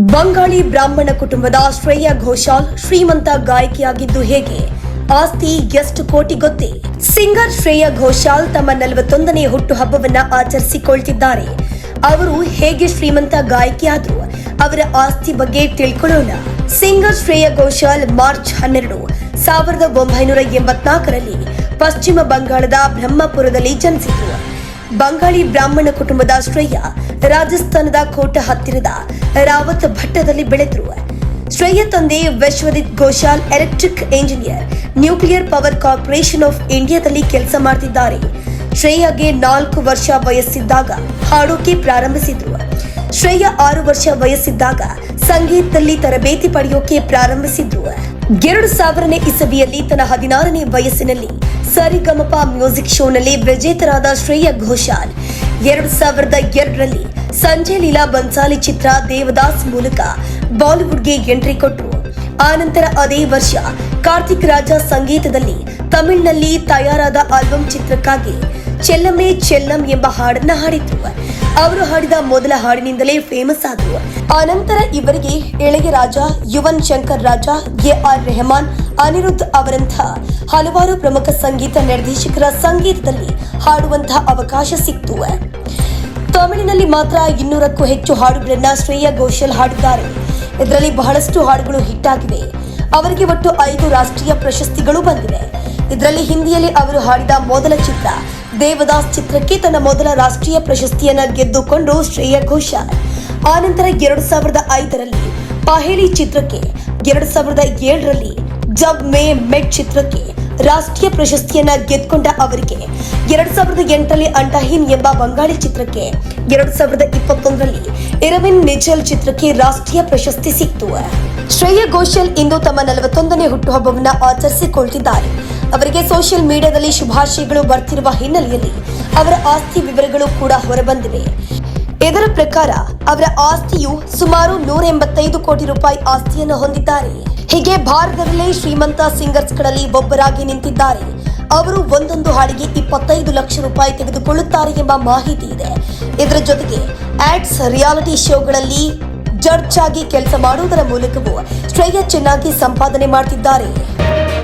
ಬಂಗಾಳಿ ಬ್ರಾಹ್ಮಣ ಕುಟುಂಬದ ಶ್ರೇಯಾ ಘೋಷಾಲ್ ಶ್ರೀಮಂತ ಗಾಯಕಿಯಾಗಿದ್ದು ಹೇಗೆ? ಆಸ್ತಿ ಎಷ್ಟು ಕೋಟಿ ಗೊತ್ತೇ? ಸಿಂಗರ್ ಶ್ರೇಯಾ ಘೋಷಾಲ್ ತಮ್ಮ ನಲವತ್ತೊಂದನೇ ಹುಟ್ಟುಹಬ್ಬವನ್ನ ಆಚರಿಸಿಕೊಳ್ತಿದ್ದಾರೆ. ಅವರು ಹೇಗೆ ಶ್ರೀಮಂತ ಗಾಯಕಿಯಾದ್ರು? ಅವರ ಆಸ್ತಿ ಬಗ್ಗೆ ತಿಳ್ಕೊಳ್ಳೋಣ. ಸಿಂಗರ್ ಶ್ರೇಯಾ ಘೋಷಾಲ್ ಮಾರ್ಚ್ ಹನ್ನೆರಡು ಸಾವಿರದ ಒಂಬೈನೂರ ಎಂಬತ್ನಾಲ್ಕರಲ್ಲಿ ಪಶ್ಚಿಮ ಬಂಗಾಳದ ಬ್ರಹ್ಮಪುರದಲ್ಲಿ ಜನಿಸಿದ್ರು. ಬಂಗಾಳಿ ಬ್ರಾಹ್ಮಣ ಕುಟುಂಬದ ಶ್ರೇಯ ರಾಜಸ್ಥಾನದ ಕೋಟ ಹತ್ತಿರದ ರಾವತ್ ಭಟ್ಟದಲ್ಲಿ ಬೆಳೆದ್ರು. ಶ್ರೇಯ ತಂದೆ Vishwajit Ghoshal electric engineer nuclear power corporation of ಇಂಡಿಯಾದಲ್ಲಿ ಕೆಲಸ ಮಾಡ್ತಿದ್ದಾರೆ. ಶ್ರೇಯಗೆ ನಾಲ್ಕು ವರ್ಷ ವಯಸ್ಸಿದ್ದಾಗ ಹಾಡೋಕೆ ಪ್ರಾರಂಭಿಸಿದ್ರು. ಶ್ರೇಯ ಆರು ವರ್ಷ ವಯಸ್ಸಿದ್ದಾಗ ಸಂಗೀತದಲ್ಲಿ ತರಬೇತಿ ಪಡೆಯೋಕೆ ಪ್ರಾರಂಭಿಸಿದ್ರು. ಎರಡು ಸಾವಿರನೇ ಇಸವಿಯಲ್ಲಿ ತನ್ನ ಹದಿನಾರನೇ ವಯಸ್ಸಿನಲ್ಲಿ ಸರಿಗಮಪ ಮ್ಯೂಸಿಕ್ ಶೋನಲ್ಲಿ ವಿಜೇತರಾದ ಶ್ರೇಯಾ ಘೋಷಾಲ್. ಎರಡು ಸಾವಿರದ ಎರಡರಲ್ಲಿ ಸಂಜಯ್ ಲೀಲಾ ಬನ್ಸಾಲಿ ಚಿತ್ರ ದೇವದಾಸ್ ಮೂಲಕ ಬಾಲಿವುಡ್ಗೆ ಎಂಟ್ರಿ ಕೊಟ್ಟರು ಆನಂತರ ಅದೇ ವರ್ಷ ಕಾರ್ತಿಕ್ ರಾಜ ಸಂಗೀತದಲ್ಲಿ ತಮಿಳಿನಲ್ಲಿ ತಯಾರಾದ ಆಲ್ಬಂ ಚಿತ್ರಕ್ಕಾಗಿ ಚೆಲ್ಲಮ್ಮೆ ಚೆಲ್ಲಂ ಎಂಬ ಹಾಡನ್ನ ಹಾಡಿದ್ರು. ಅವರು ಹಾಡಿದ ಮೊದಲ ಹಾಡಿನಿಂದಲೇ ಫೇಮಸ್ ಆದ್ರು. ಆನಂತರ ಇವರಿಗೆ ಇಳೆಯರಾಜ ಯುವನ್ ಶಂಕರ್ ರಾಜ ಎ ಆರ್ ರೆಹಮಾನ್, ಅನಿರುದ್ಧ್ ಅವರಂತಹ ಹಲವಾರು ಪ್ರಮುಖ ಸಂಗೀತ ನಿರ್ದೇಶಕರ ಸಂಗೀತದಲ್ಲಿ ಹಾಡುವಂತಹ ಅವಕಾಶ ಸಿಕ್ತು. ತಮಿಳಿನಲ್ಲಿ ಮಾತ್ರ ಇನ್ನೂರಕ್ಕೂ ಹೆಚ್ಚು ಹಾಡುಗಳನ್ನ ಶ್ರೇಯಾ ಘೋಷಲ್ ಹಾಡಿದ್ದಾರೆ. ಇದರಲ್ಲಿ ಬಹಳಷ್ಟು ಹಾಡುಗಳು ಹಿಟ್ ಆಗಿವೆ. ಅವರಿಗೆ ಒಟ್ಟು ಐದು ರಾಷ್ಟ್ರೀಯ ಪ್ರಶಸ್ತಿಗಳು ಬಂದಿವೆ. ಇದರಲ್ಲಿ ಹಿಂದಿಯಲ್ಲಿ ಅವರು ಹಾಡಿದ ಮೊದಲ ಚಿತ್ರ ದೇವದಾಸ್ ಚಿತ್ರಕ್ಕೆ ತನ್ನ ಮೊದಲ ರಾಷ್ಟ್ರೀಯ ಪ್ರಶಸ್ತಿಯನ್ನ ಗೆದ್ದುಕೊಂಡು ಶ್ರೇಯಾ ಘೋಷಾಲ್. ಆನಂತರ ಎರಡು ಸಾವಿರದ ಐದರಲ್ಲಿ ಪಹೇಲಿ ಚಿತ್ರಕ್ಕೆ, ಎರಡು ಸಾವಿರದ ಏಳರಲ್ಲಿ ಜಬ್ ಮೇ ಮೆಟ್ ಚಿತ್ರಕ್ಕೆ ರಾಷ್ಟ್ರೀಯ ಪ್ರಶಸ್ತಿಯನ್ನ ಗೆದ್ದುಕೊಂಡ ಅವರಿಗೆ ಎರಡ್ ಸಾವಿರದ ಎಂಟರಲ್ಲಿ ಅಂಟಹೀನ್ ಎಂಬ ಬಂಗಾಳಿ ಚಿತ್ರಕ್ಕೆ, ಎರಡ್ ಸಾವಿರದ ಇಪ್ಪತ್ತೊಂದರಲ್ಲಿ ಇರವಿನ್ ನಿಜಲ್ ಚಿತ್ರಕ್ಕೆ ರಾಷ್ಟ್ರೀಯ ಪ್ರಶಸ್ತಿ ಸಿಕ್ತು. ಶ್ರೇಯ ಘೋಷಲ್ ಇಂದು ತಮ್ಮ ನಲವತ್ತೊಂದನೇ ಹುಟ್ಟುಹಬ್ಬವನ್ನ ಆಚರಿಸಿಕೊಳ್ತಿದ್ದಾರೆ. ಅವರಿಗೆ ಸೋಷಿಯಲ್ ಮೀಡಿಯಾದಲ್ಲಿ ಶುಭಾಶಯಗಳು ಬರ್ತಿರುವ ಹಿನ್ನೆಲೆಯಲ್ಲಿ ಅವರ ಆಸ್ತಿ ವಿವರಗಳು ಕೂಡ ಹೊರಬಂದಿವೆ. ಇದರ ಪ್ರಕಾರ ಅವರ ಆಸ್ತಿಯು ಸುಮಾರು ನೂರ ಎಂಬತ್ತೈದು ಕೋಟಿ ರೂಪಾಯಿ ಆಸ್ತಿಯನ್ನು ಹೊಂದಿದ್ದಾರೆ. ಹೀಗೆ ಭಾರತದಲ್ಲೇ ಶ್ರೀಮಂತ ಸಿಂಗರ್ಸ್ಗಳಲ್ಲಿ ಒಬ್ಬರಾಗಿ ನಿಂತಿದ್ದಾರೆ. ಅವರು ಒಂದೊಂದು ಹಾಡಿಗೆ ಇಪ್ಪತ್ತೈದು ಲಕ್ಷ ರೂಪಾಯಿ ತೆಗೆದುಕೊಳ್ಳುತ್ತಾರೆ ಎಂಬ ಮಾಹಿತಿ ಇದೆ. ಇದರ ಜೊತೆಗೆ ಆಡ್ಸ್ ರಿಯಾಲಿಟಿ ಶೋಗಳಲ್ಲಿ ಜಡ್ಜ್ ಆಗಿ ಕೆಲಸ ಮಾಡುವುದರ ಮೂಲಕವೂ ಶ್ರೇಯ ಚೆನ್ನಾಗಿ ಸಂಪಾದನೆ ಮಾಡ್ತಿದ್ದಾರೆ.